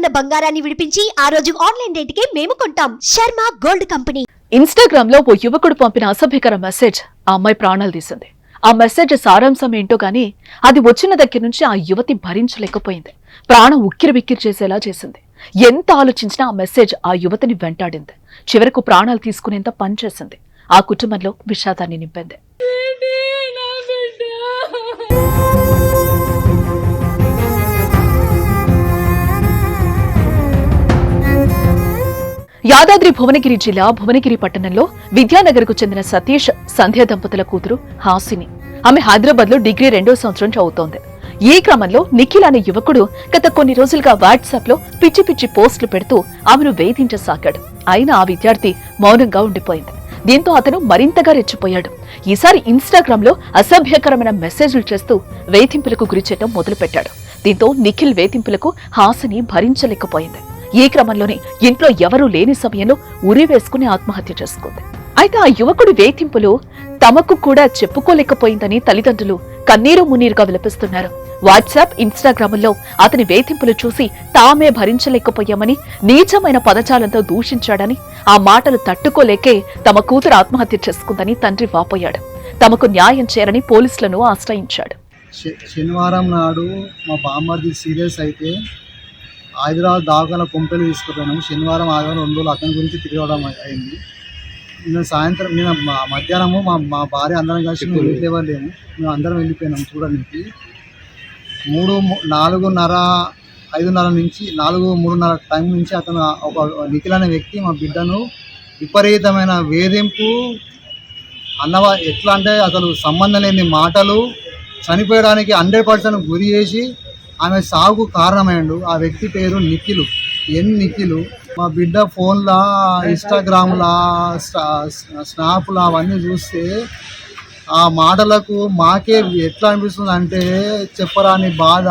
ఉన్న బంగారాన్ని విడిపించి ఆ రోజు ఆన్లైన్ రేటుకే మేము కొంటాం. Sharma gold company. ఇన్స్టాగ్రామ్లో ఓ యువకుడు పంపిన అసభ్యకర మెసేజ్ ఆ అమ్మాయి ప్రాణాలు తీసింది. ఆ మెసేజ్ సారాంశం ఏంటో గాని అది వచ్చిన దగ్గర నుంచి ఆ యువతి భరించలేకపోయింది. ప్రాణం ఉక్కిరి బిక్కిరి చేసేలా చేసింది. ఎంత ఆలోచించినా ఆ మెసేజ్ ఆ యువతిని వెంటాడింది. చివరకు ప్రాణాలు తీసుకునేంత పనిచేసింది ఆ కుటుంబంలో విషాదాన్ని నింపింది. యాదాద్రి భువనగిరి జిల్లా భువనగిరి పట్టణంలో విద్యానగర్కు చెందిన సతీష్ సంధ్య దంపతుల కూతురు హాసిని. ఆమె హైదరాబాద్లో డిగ్రీ రెండో సంవత్సరం చదువుతోంది. ఈ క్రమంలో నిఖిల్ అనే యువకుడు గత కొన్ని రోజులుగా వాట్సాప్లో పిచ్చి పిచ్చి పోస్టులు పెడుతూ ఆమెను వేధించసాగాడు. అయినా ఆ విద్యార్థి మౌనంగా ఉండిపోయింది. దీంతో అతను మరింతగా రెచ్చిపోయాడు. ఈసారి ఇన్స్టాగ్రామ్లో అసభ్యకరమైన మెసేజ్లు చేస్తూ వేధింపులకు గురిచేయడం మొదలుపెట్టాడు. దీంతో నిఖిల్ వేధింపులకు హాసిని భరించలేకపోయింది. ఈ క్రమంలోనే ఇంట్లో ఎవరూ లేని సమయంలో ఉరి వేసుకుని ఆత్మహత్య చేసుకుంది. అయితే ఆ యువకుడి వేధింపులు తమకు కూడా చెప్పుకోలేకపోయిందని తల్లిదండ్రులు కన్నీరు మున్నీరుగా విలపిస్తున్నారు. వాట్సాప్ ఇన్స్టాగ్రామ్లో అతని వేధింపులు చూసి తామే భరించలేకపోయామని నీచమైన పదజాలంతో దూషించాడని ఆ మాటలు తట్టుకోలేకే తమ కూతురు ఆత్మహత్య చేసుకుందని తండ్రి వాపోయాడు. తమకు న్యాయం చేరని పోలీసులను ఆశ్రయించాడు. శనివారం నాడు మా బామ్మర్ది సీరియస్ అయితే హైదరాబాద్ దాఖల కొంపెలు తీసుకుపోయినాము శనివారం ఆదివారం రెండు రోజులు అతని గురించి తిరగడం అయి- అయింది. నిన్న సాయంత్రం నిన్న మా- మధ్యాహ్నము మా మా భార్య అందరం కలిసి మేము ఎవరు లేము మేము అందరం వెళ్ళిపోయినాము చూడడానికి. మూడు నాలుగున్నర ఐదున్నర నుంచి నాలుగు మూడున్నర టైం నుంచి అతను ఒక నిఖిల్ అనే వ్యక్తి మా బిడ్డను విపరీతమైన వేధింపు అన్నవా ఎట్లా అంటే అసలు సంబంధం లేని మాటలు చనిపోయడానికి హండ్రెడ్ పర్సెంట్ గురి చేసి ఆమె సాగుకు కారణమైండు. ఆ వ్యక్తి పేరు నిఖిలు. ఎన్ నిఖిలు. మా బిడ్డ ఫోన్లా ఇన్స్టాగ్రామ్లా స్నాప్లా అవన్నీ చూస్తే ఆ మాటలకు మాకే ఎట్లా అనిపిస్తుంది అంటే చెప్పరాని బాధ.